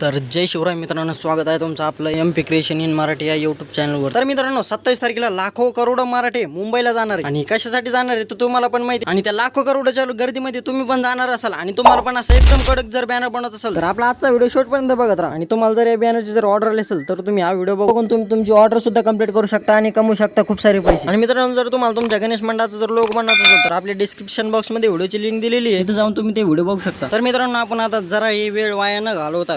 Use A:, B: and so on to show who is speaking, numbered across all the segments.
A: तर जय शिवराय मित्रांनो स्वागत आहे तुमचं आपलं M P creation in Marathi या युट्यूब चॅनलवर तर मित्रांनो सत्तावीस तारखेला लाखो करोड मराठी मुंबईला जाणार आहे. आणि कशासाठी जाणार आहे तर तुम्हाला पण माहिती आणि त्या लाखो करोडच्या गर्दीमध्ये तुम्ही पण जाणार असाल. आणि तुम्हाला पण असं एकदम कडक जर बॅनर बनवत असेल तर आपला आजचा व्हिडिओ शेवटपर्यंत बघत राहा. आणि तुम्हाला जर या बॅनरची जर ऑर्डर असेल तर तुम्ही हा व्हिडिओ बघून तुम्ही तुमची ऑर्डर सुद्धा कंप्लीट करू शकता आणि कमवू शकता खूप सारे पैसे. आणि मित्रांनो जर तुम्हाला तुमच्या गणेश मंडळाचं जर लोक बनवत असेल तर आपल्या डिस्क्रिप्शन बॉक्समध्ये व्हिडिओची लिंक दिलेली आहे. तिथे जाऊन तुम्ही ते व्हिडिओ बघू शकता. तर मित्रांनो आपण आता जरा ही वेळ वाया न घालवता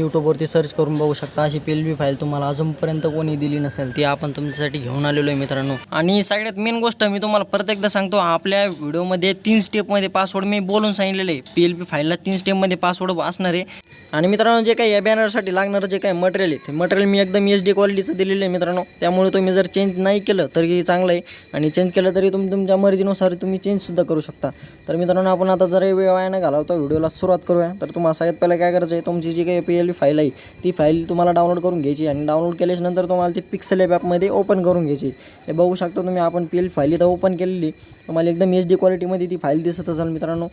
A: युट्यूबवरती सर्च करून बघू शकता. अशी पी एल बी फाईल तुम्हाला अजूनपर्यंत कोणी दिली नसेल ती आपण तुमच्यासाठी घेऊन आलेलो आहे मित्रांनो. आणि सगळ्यात मेन गोष्ट मी तुम्हाला परत एकदा सांगतो आपल्या व्हिडिओमध्ये तीन स्टेपमध्ये पासवर्ड मी बोलून सांगितलेले आहे. पी एल बी फाईलला तीन स्टेपमध्ये पासवर्ड असणार आहे. आणि मित्रांनो जे काही या बॅनरसाठी लागणारं जे काही मटेरियल आहे ते मटेरियल मी एकदम एच डी क्वालिटीचं दिलेलं आहे मित्रांनो. त्यामुळे तुम्ही जर चेंज नाही केलं तरी चांगलं आहे. आणि चेंज केलं तरी तुम्ही तुमच्या मर्जीनुसार तुम्ही चेंजसुद्धा करू शकता. तर मित्रांनो आपण आता जर वेळ आहे ना घालवता व्हिडिओला सुरुवात करूया. तर तुम्हाला सगळ्यात पहिलं काय करायचं आहे तुमची जी काही पी एल फाईल आहे ती फाईल तुम्हाला डाउनलोड करून घ्यायची आणि डाउनलोड केल्याच्यानंतर तुम्हाला ती पिक्सल ॲप ॲपमध्ये ओपन करून घ्यायची हे बघू शकता तुम्ही आपण पी एल फाईल इथं ओपन केलेली तुम्हाला एकदम एच डी क्वालिटीमध्ये ती फाईल दिसत असेल मित्रांनो.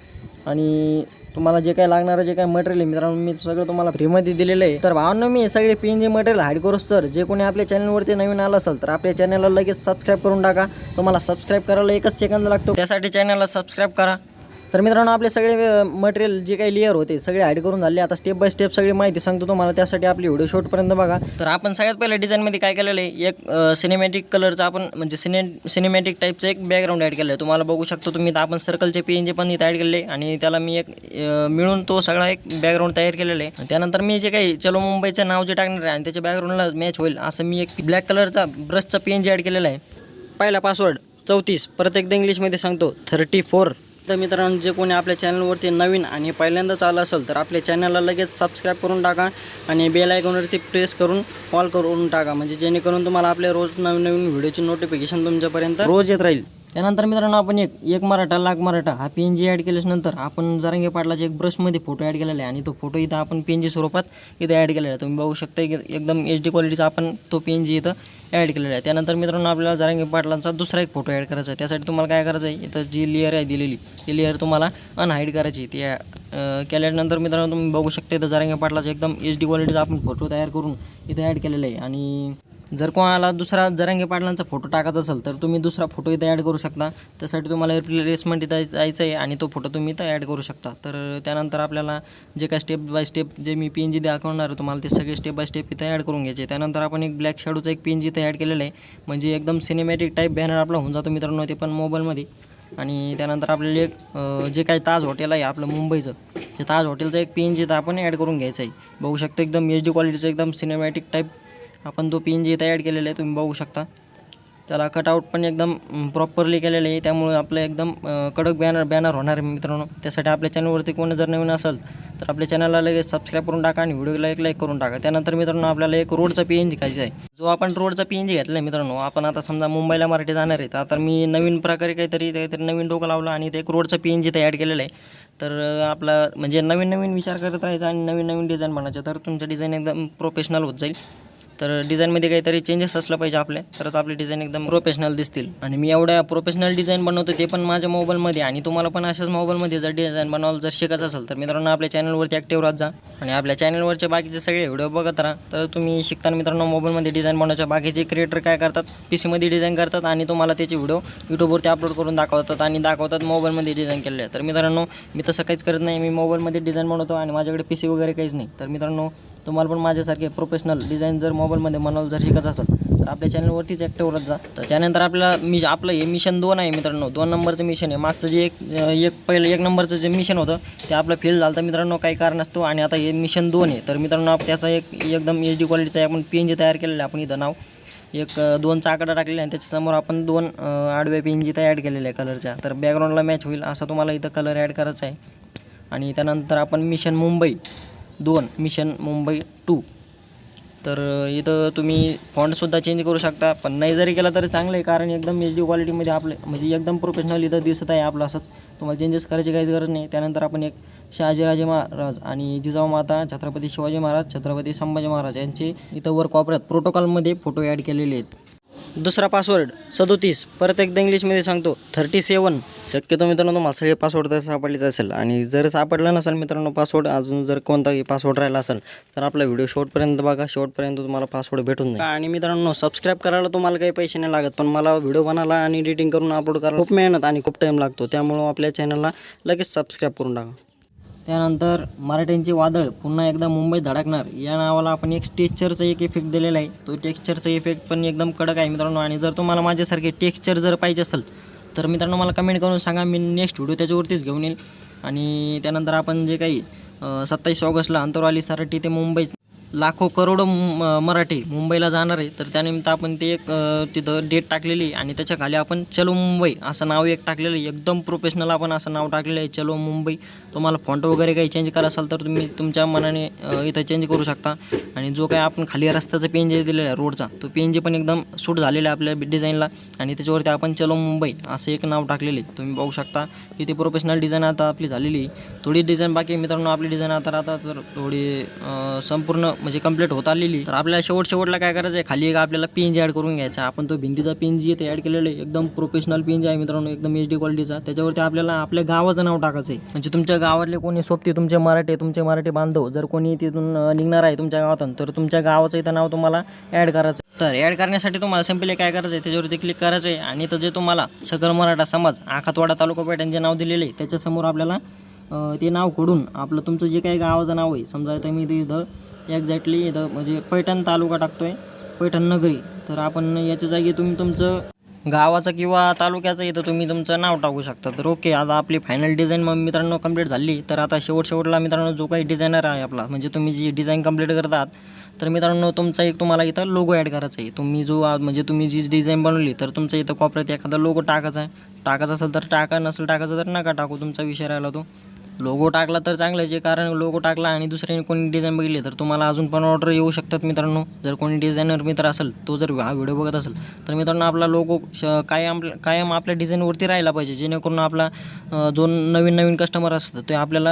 A: आणि तुम्हाला जे काही लागणारं जे काही मटेरियल आहे मित्रांनो मी सगळं तुम्हाला फ्रीमध्ये दिलेलं आहे. तर भावांना मी हे सगळे P N G material hide करूच तर जे कोणी आपल्या चॅनलवरती नवीन आलं असेल तर आपल्या चॅनलला लगेच सबस्क्राईब करून टाका. तुम्हाला सबस्क्राईब करायला एकच सेकंद लागतो. त्यासाठी चॅनलला सबस्क्राईब करा. तर मित्रांनो आपले सगळे मटेरियल जे काही लेअर होते सगळे ॲड करून झाले. आता स्टेप बाय स्टेप सगळी माहिती सांगतो तुम्हाला. त्यासाठी आपली व्हिडिओ शॉटपर्यंत बघा. तर आपण सगळ्यात पहिल्या डिझाईनमध्ये काय केलेलं आहे? एक सिनेमॅटिक कलरचा आपण म्हणजे सिने सिनेमॅटिक टाईपचं एक बॅकग्राऊंड ॲड केलं आहे. तुम्हाला बघू शकतो तुम्ही तर आपण सर्कलचे पी एन जे पण इथं ॲड केले आणि त्याला मी एक मिळून तो सगळा एक बॅकग्राऊंड तयार केलेला आहे. त्यानंतर मी जे काही चलो मुंबईचं नाव जे टाकणार आहे आणि त्याच्या बॅकग्राऊंडला मॅच होईल असं मी एक ब्लॅक कलरचा ब्रशचा पी एन जी ॲड केलेला आहे. पहिला पासवर्ड चौतीस. परत एकदा इंग्लिशमध्ये सांगतो थर्टी फोर तर मित्रांनो जे कोणी आपल्या चॅनलवरती नवीन आणि पहिल्यांदाच आलं असेल तर आपल्या चॅनलला लगेच सबस्क्राईब करून टाका आणि बेल आयकॉनवरती प्रेस करून कॉल करून टाका. म्हणजे जेणेकरून तुम्हाला आपल्या रोज नवीन नवीन व्हिडिओची नोटिफिकेशन तुमच्यापर्यंत रोज येत राहील. त्यानंतर मित्रांनो आपण एक एक मराठा लाख मराठा हा पी एन जी ॲड केल्यानंतर आपण जरांगे पाटलाचे एक ब्रशमध्ये फोटो ॲड केलेला आहे आणि तो फोटो इथं आपण पी एन जी स्वरूपात इथं ॲड केलेला आहे. तुम्ही बघू शकता की एकदम एच डी क्वालिटीचा आपण तो पी एन जी इथं ॲड केलेला आहे. त्यानंतर मित्रांनो आपल्याला जारंगे पाटलांचा दुसरा एक फोटो ॲड करायचा आहे. त्यासाठी तुम्हाला काय करायचं आहे? इथं जी लेअर आहे दिलेली ती लेअर तुम्हाला अनहाईड करायची ती केल्यानंतर मित्रांनो तुम्ही बघू शकता इथं जरांगे पाटलाचा एकदम एच डी क्वालिटीचा आपण फोटो तयार करून इथं ॲड केलेला आहे. आणि जर कोणाला दुसरा जरांगे पाटलांचा फोटो टाकायचा असेल तर तुम्ही दुसरा फोटो इथं ॲड करू शकता. त्यासाठी तुम्हाला रिप्लेसमेंट इथं जायचं आहे आणि तो फोटो तुम्ही इथं ॲड करू शकता. तर त्यानंतर आपल्याला जे काय स्टेप बाय स्टेप जे मी पी एन जी दाखवणार आहे तुम्हाला ते सगळे स्टेप बाय स्टेप इथं ॲड करून घ्यायचे. त्यानंतर आपण एक ब्लॅक शॅडोचा एक पी एन जी इथं ॲड केलेलं आहे. म्हणजे एकदम सिनेमॅटिक टाईप बॅनर आपला होऊन जातो मित्रांनो ते पण मोबाईलमध्ये आणि त्यानंतर आपल्याला एक जे काही ताज हॉटेल आहे आपलं मुंबईचं ते ताज हॉटेलचं एक पी एन जी इथं आपण ॲड करून घ्यायचं आहे बघू शकतो एकदम एच डी क्वालिटीचं एकदम सिनेमॅटिक टाईप आपण तो पी एन जी इथं ॲड केलेला आहे तुम्ही बघू शकता. त्याला कटआउट पण एकदम प्रॉपरली केलेलं आहे. त्यामुळे आपलं एकदम कडक बॅनर बॅनर होणार आहे मित्रांनो. त्यासाठी आपल्या चॅनलवरती कोण जर नवीन असेल तर आपल्या चॅनलला लगेच सबस्क्राईब करून टाका आणि व्हिडिओला एक लाईक करून टाका. त्यानंतर मित्रांनो आपल्याला एक रोडचा पी एन जी घ्यायचा आहे. जो आपण रोडचा पी एन जी घेतला आहे मित्रांनो आपण आता समजा मुंबईला मराठी जाणार आहे तर आता मी नवीन प्रकारे काहीतरी काहीतरी नवीन डोकं लावलं आणि ते एक रोडचा पी एन जी ते ॲड केलेलं आहे. तर आपला म्हणजे नवीन नवीन विचार करत राहायचा आणि नवीन नवीन डिझाईन बनायचं. तर तुमचं डिझाईन एकदम प्रोफेशनल होत जाईल. तर डिझाईनमध्ये काहीतरी चेंजेस असलं पाहिजे आपले तरच आपले डिझाईन एकदम प्रोफेशनल दिसतील. आणि मी एवढ्या प्रोफेशनल डिझाईन बनवतो ते पण माझ्या मोबाईलमध्ये आणि तुम्हाला पण अशाच मोबाईलमध्ये जर डिझाईन बनवायला जर शिकायचं असेल तर मित्रांनो आपल्या चॅनलवरती ॲक्टिव्ह राहत जा. आणि आपल्या चॅनलवरचे बाकीचे सगळे व्हिडिओ बघत राहा. तर तुम्ही शिकताना मित्रांनो मोबाईलमध्ये डिझाईन बनवायच्या बाकीचे क्रिएटर काय करतात? पी सीमध्ये डिझाईन करतात आणि तुम्हाला त्याचे व्हिडिओ यूट्यूबवरती अपलोड करून दाखवतात आणि दाखवतात मोबाईलमध्ये डिझाईन केलेले. तर मित्रांनो मी तसं काहीच करत नाही. मी मोबाईलमध्ये डिझाईन बनवतो आणि माझ्याकडे पी सी वगैरे काहीच नाही. तर मित्रांनो तुम्हाला पण माझ्यासारखे प्रोफेशनल डिझाईन जर मोबाईल मोबाईलमध्ये बनवायला जर शिकत असेल तर आपल्या चॅनलवरतीच ॲक्टिव्ह राहत जा. तर त्यानंतर आपल्याला मी आपलं हे मिशन दोन आहे मित्रांनो. दोन नंबरचं मिशन आहे. मागचं जे एक एक पहिलं एक नंबरचं जे मिशन होतं ते आपलं फेल झालं. तर मित्रांनो काही कारण असतो. आणि आता हे मिशन दोन आहे. तर मित्रांनो आप- त्याचा एक एकदम एच डी क्वालिटीचा आपण पी एन जी तयार केलेलं आहे. आपण इथं नाव एक दोन चाकडा टाकलेले आणि त्याच्यासमोर आपण दोन अ, आडव्या पेन जिथं ॲड केलेल्या आहे कलरच्या तर बॅकग्राऊंडला मॅच होईल असा तुम्हाला इथं कलर ॲड करायचा आहे. आणि त्यानंतर आपण मिशन मुंबई दोन मिशन मुंबई टू तर इथं तुम्ही फॉन्टसुद्धा चेंज करू शकता. पण नाही जरी केला तरी चांगलं आहे कारण एकदम एच डी क्वालिटीमध्ये आपले म्हणजे एकदम प्रोफेशनल इथं दिसत आहे आपलं असंच. तुम्हाला चेंजेस करायची काहीच गरज नाही. त्यानंतर आपण एक शहाजीराजे महाराज आणि जिजाऊ माता छत्रपती शिवाजी महाराज छत्रपती संभाजी महाराज यांचे इथं वर कॉपऱ्यात प्रोटोकॉलमध्ये फोटो ॲड केलेले आहेत. दुसरा पासवर्ड सदोतीस. परत एकदा इंग्लिशमध्ये सांगतो थर्टी सेवन शक्यतो मित्रांनो तुम्हाला सगळे पासवर्ड तर सापडलेच असेल. आणि जर सापडलं नसेल मित्रांनो पासवर्ड अजून जर कोणताही पासवर्ड राहिला असेल तर आपला व्हिडिओ शेवटपर्यंत बघा. शेवटपर्यंत तुम्हाला पासवर्ड भेटून जाईल. आणि मित्रांनो सबस्क्राईब करायला तुम्हाला काही पैसे नाही लागत पण मला व्हिडिओ बनायला आणि एडिटिंग करून अपलोड करायला खूप मेहनत आणि खूप टाईम लागतो. त्यामुळं आपल्या चॅनलला लगेच सबस्क्राईब करून टाका. त्यानंतर मराठ्यांचे वादळ पुन्हा एकदा मुंबईत धडकणार. या नावाला आपण एक टेक्स्चरचा एक इफेक्ट दिलेला आहे. तो टेक्स्चरचा इफेक्ट पण एकदम कडक आहे मित्रांनो. आणि जर तुम्हाला माझ्यासारखे टेक्स्चर जर पाहिजे असेल तर मित्रांनो मला कमेंट करून सांगा. मी नेक्स्ट व्हिडिओ त्याच्यावरतीच घेऊन येईल. आणि त्यानंतर आपण जे काही सत्तावीस ऑगस्टला अंतरवाली सारटी ते मुंबई लाखो करोडो म- मराठी मुंबईला जाणार आहे. तर त्यानिमित्त आपण ते एक तिथं डेट टाकलेली आहे. आणि त्याच्याखाली आपण चलो मुंबई असं नाव एक टाकलेलं आहे. एकदम प्रोफेशनल आपण असं नाव टाकलेलं आहे चलो मुंबई. तुम्हाला फॉन्ट वगैरे काही चेंज करा असाल तर तुम्ही तुमच्या मनाने इथं चेंज करू शकता. आणि जो काही आपण खाली रस्त्याचा पेन जे दिलेला आहे रोडचा तो पेन जे पण एकदम सूट झालेला आहे आपल्या डिझाईनला आणि त्याच्यावरती आपण चलो मुंबई असं एक नाव टाकलेले आहे. तुम्ही बघू शकता की ती प्रोफेशनल डिझाईन आता आपली झालेली आहे. थोडी डिझाईन बाकी मित्रांनो. आपली डिझाईन आता आता तर थोडी संपूर्ण म्हणजे कंप्लीट होत आलेली. तर आपल्याला शेवट शेवटला काय करायचं आहे खाली एक आपल्याला पेंज ॲड करून घ्यायचा. आपण तो भिंतीचा पिंजी इथे ॲड केलेलं आहे एकदम प्रोफेशनल पेंज आहे मित्रांनो एकदम एच डी क्वालिटीचा त्याच्यावरती आपल्याला आपल्या गावाचं नाव टाकायचं आहे. म्हणजे तुमच्या गावातले कोणी सोबती तुमचे मराठे तुमचे मराठी बांधव जर कोणी तिथून निघणार आहे तुमच्या गावातून तर तुमच्या गावाचं इथं नाव तुम्हाला ॲड करायचं आहे. तर ॲड करण्यासाठी तुम्हाला सिम्पली काय करायचं आहे? त्याच्यावरती क्लिक करायचं आहे. आणि तर जे तुम्हाला सकल मराठा समाज आखातवाडा तालुका पेठ्यांचे जे नाव दिलेले आहे त्याच्यासमोर आपल्याला ते नाव खोडून आपलं तुमचं जे काही गावाचं नाव आहे समजा आता मी ते इथं एक्झॅक्टली इथं म्हणजे पैठण तालुका टाकतो आहे पैठण नगरी. तर आपण याच्या जागी तुम्ही तुमचं गावाचं किंवा तालुक्याचं इथं तुम्ही तुमचं नाव टाकू शकता. तर ओके आता आपली फायनल डिझाईन मग मित्रांनो कंप्लीट झाली. तर आता शेवट शेवटला मित्रांनो जो काही डिझायनर आहे आपला म्हणजे तुम्ही जी डिझाईन कंप्लीट करतात तर मित्रांनो तुमचा एक तुम्हाला इथं लोगो ॲड करायचा आहे. तुम्ही जो म्हणजे तुम्ही जी डिझाईन बनवली तर तुमच्या इथं कॉपऱ्यात एखादा लोगो टाकायचा आहे. टाकायचा असेल तर टाका नसेल टाकायचं तर नका टाकू. तुमचा विषय राहिला तो. लोगो टाकला तर चांगलंच आहे कारण लोगो टाकला आणि दुसऱ्याने कोणी डिझाईन बघितली तर तुम्हाला अजून पण ऑर्डर येऊ शकतात मित्रांनो. जर कोणी डिझायनर मित्र असेल तो जर हा व्हिडिओ बघत असेल तर मित्रांनो आपला लोगो श कायम कायम आपल्या डिझाईनवरती राहिला पाहिजे जेणेकरून आपला जो नवीन नवीन कस्टमर असतं ते आपल्याला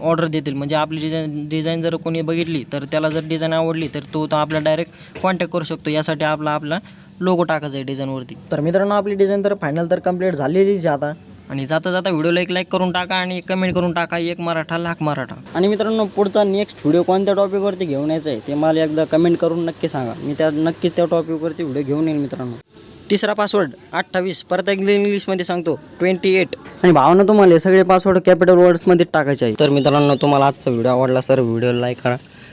A: ऑर्डर देतील. म्हणजे आपली डिझाईन डिझाईन जर कोणी बघितली तर त्याला जर डिझाईन आवडली तर तो तर आपला डायरेक्ट कॉन्टॅक्ट करू शकतो. यासाठी आपला आपला लोगो टाकायचा आहे डिझाईनवरती तर मित्रांनो आपली डिझाईन तर फायनल तर कंप्लीट झालेलीच आहे आता. आणि जाता जाता व्हिडिओला एक लाईक करून टाका आणि एक कमेंट करून टाका एक मराठा लाख मराठा. आणि मित्रांनो पुढचा नेक्स्ट व्हिडिओ कोणत्या टॉपिकवरती घेऊन यायचा आहे ते मला एकदा कमेंट करून नक्की सांगा. मी त्या नक्कीच त्या टॉपिकवरती व्हिडिओ घेऊन येईल मित्रांनो. तिसरा पासवर्ड अठ्ठावीस. परत एकदा इंग्लिशमध्ये सांगतो ट्वेंटी एट आणि भावना तुम्हाला हे सगळे पासवर्ड कॅपिटल वर्ड्समध्ये टाकायचे आहे तर मित्रांनो तुम्हाला आजचा व्हिडिओ आवडला सर व्हिडिओ लाईक करा.